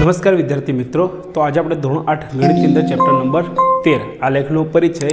નમસ્કાર વિદ્યાર્થી મિત્રો. તો આજે આપણે ધોરણ આઠ ગણિતની અંદર ચેપ્ટર નંબર તેર. આ લેખનો પરિચય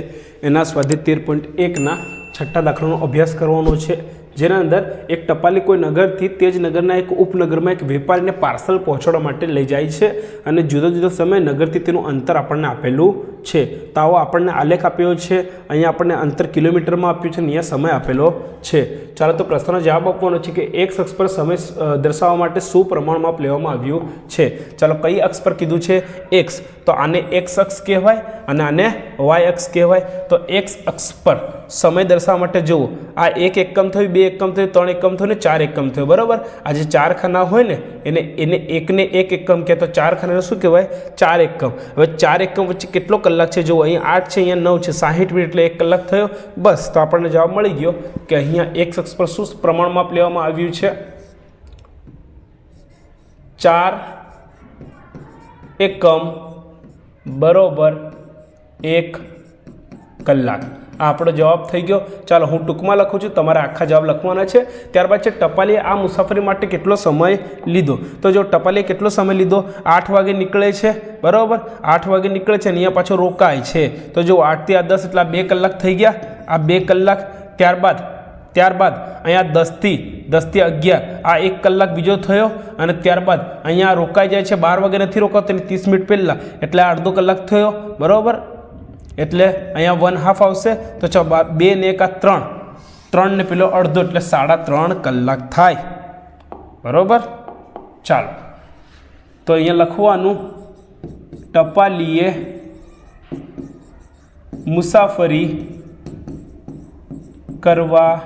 એના સ્વાધ્યાય તેર પોઈન્ટ એકના છઠ્ઠા દાખલાનો અભ્યાસ કરવાનો છે. જેના અંદર એક ટપાલી કોઈ નગરથી તે જ નગરના એક ઉપનગરમાં એક વેપારીને પાર્સલ પહોંચાડવા માટે લઈ જાય છે અને જુદા જુદા સમયે નગરથી તેનું અંતર આપણને આપેલું છે. તો આવો આપણને આલેખ આપ્યો છે. અહીંયા આપણને અંતર કિલોમીટરમાં આપ્યું છે અને અહીંયા સમય આપેલો છે. ચાલો તો પ્રશ્નનો જવાબ આપવાનો છે કે એક અક્ષ પર સમય દર્શાવવા માટે શું પ્રમાણ માપ લેવામાં આવ્યું છે? ચાલો કઈ અક્ષ પર કીધું છે? એક્સ તો આને એક્સ અક્ષ કહેવાય અને આને વાય અક્ષ કહેવાય. તો એક્સ અક્ષ પર સમય દર્શાવવા માટે જુઓ. આ એક એકમ થયું, બે એકમ થયું, ત્રણ એકમ થયું ને ચાર એકમ થયું. બરાબર? આ જે ચાર ખાના હોય ને, એને એને એકને એક એકમ કહે તો ચાર ખાનાને શું કહેવાય? ચાર એકમ. હવે ચાર એકમ વચ્ચે કેટલો કલાક છે, જુઓ અહીંયા આઠ છે, અહીંયા નવ છે, સાહીઠ મિનિટ એટલે એક કલાક થયો. બસ, તો આપણને જવાબ મળી ગયો કે અહીંયા એક શખ્સ પર શું પ્રમાણમાં લેવામાં આવ્યું છે? ચાર, એકમ, બરોબર, એક કલાક. આપણો જવાબ થઈ ગયો. ચાલો હું ટૂંકમાં લખું છું. તમારે આખા જવાબ લખવાના છે. ત્યારબાદ છે, ટપાલીએ આ મુસાફરી માટે કેટલો સમય લીધો? તો જો ટપાલીએ કેટલો સમય લીધો? આઠ વાગે નીકળે છે. બરાબર? આઠ વાગે નીકળે છે અહીંયા પાછો રોકાય છે. તો જો આઠથી આ દસ એટલે બે કલાક થઈ ગયા. આ બે કલાક, ત્યારબાદ ત્યારબાદ અહીંયા દસથી દસથી અગિયાર. આ એક કલાક બીજો થયો અને ત્યારબાદ અહીંયા રોકાઈ જાય છે. બાર વાગે નથી રોકાતો એની ત્રીસ મિનિટ પહેલાં. એટલે અડધો કલાક થયો. બરાબર? એટલે અહીંયા વન હાફ આવશે, તો છ, બા- ને એકા ત્રણ. ત્રણ ને પેલો અડધો, એટલે સાડા ત્રણ કલાક થાય. બરાબર? ચાલો. તો અહીંયા લખવાનું, ટપાલીએ મુસાફરી કરવા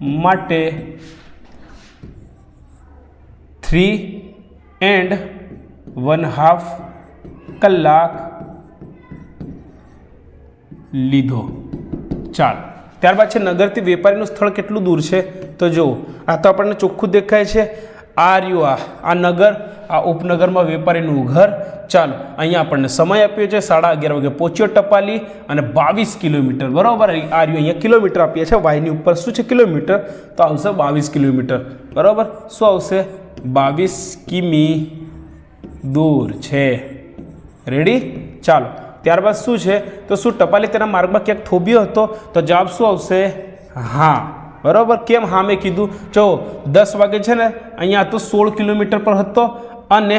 માટે થ્રી એન્ડ વન હાફ કલાક લીધો. ચાલ. ત્યારબાદ છે નગરથી વેપારીનું સ્થળ કેટલું દૂર છે? તો જુઓ, આ તો આપણને ચોખ્ખું દેખાય છે. આ રહ્યું આ. આ નગર, આ ઉપનગરમાં વેપારીનું ઘર. ચાલો, અહીંયા આપણને સમય આપ્યો છે, સાડા અગિયાર વાગે પહોંચ્યો ટપાલી અને બાવીસ કિલોમીટર. બરાબર? આ રહ્યું અહીંયા કિલોમીટર આપીએ છે વાયની ઉપર શું છે કિલોમીટર? તો આવશે બાવીસ કિલોમીટર. બરાબર? શું આવશે? બાવીસ કિમી દૂર છે. રેડી ચાલો. ત્યારબાદ શું છે? તો શું ટપાલી તેના માર્ગમાં ક્યાંક થોભ્યો હતો? તો જવાબ શું આવશે? હા. બરાબર? કેમ હા મેં કીધું? જો, દસ વાગે છે ને, અહીંયા તો સોળ કિલોમીટર પર હતો અને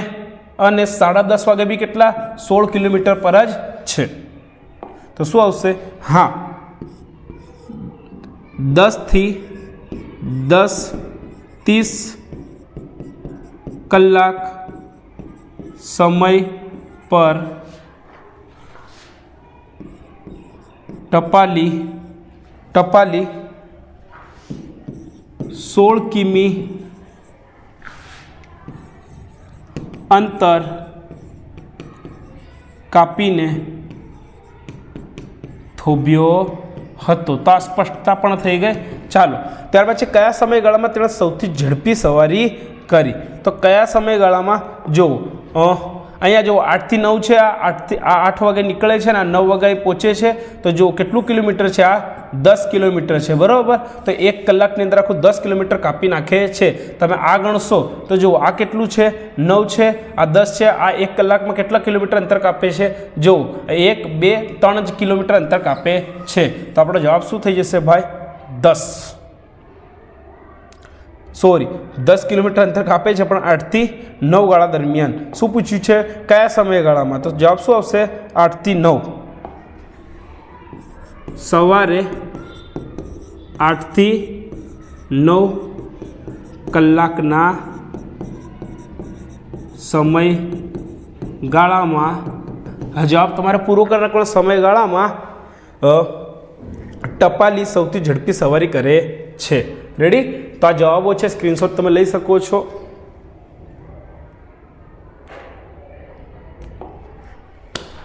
અને સાડા દસ વાગે બી કેટલા? સોળ કિલોમીટર પર જ છે. તો શું આવશે? હા. દસથી દસ, ત્રીસ કલાક સમય પર ટપાલી ટપાલી સોળ કિમી અંતર કાપીને થોભ્યો હતો. તો આ સ્પષ્ટતા પણ થઈ ગઈ. ચાલો ત્યાર પછી કયા સમયગાળામાં તેણે સૌથી ઝડપી સવારી કરી? તો કયા સમયગાળામાં? અ, અહીંયા જુઓ આઠથી નવ છે, આ આઠથી આ આઠ વાગે નીકળે છે ને આ નવ વાગે પહોંચે છે, તો જુઓ કેટલું કિલોમીટર છે આ? દસ કિલોમીટર છે, બરાબર? તો એક કલાકની અંદર આખું દસ કિલોમીટર કાપી નાખે છે. તમે આ ગણશો, તો જુઓ આ કેટલું છે? નવ છે, આ દસ છે, આ એક કલાકમાં કેટલા કિલોમીટર અંતર કાપે છે? જુઓ એક, બે, ત્રણ જ કિલોમીટર અંતર કાપે છે. તો આપણો જવાબ શું થઈ જશે ભાઈ? દસ. સોરી, દસ કિલોમીટર અંતર કાપે છે, પણ આઠથી નવ ગાળા દરમિયાન. શું પૂછ્યું છે? કયા સમયગાળામાં? તો જવાબ શું આવશે? આઠથી નવ. સવારે આઠથી નવ કલાકના સમય ગાળામાં જવાબ તમારે પૂરો કરવાનો સમયગાળામાં ટપાલી સૌથી ઝડપી સવારી કરે છે. રેડી તો આ જવાબો છે સ્ક્રીનશોટ તમે લઈ શકો છો.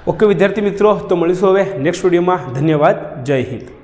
ઓકે વિદ્યાર્થી મિત્રો, તો મળીશું હવે નેક્સ્ટ વિડીયોમાં ધન્યવાદ. જય હિન્દ.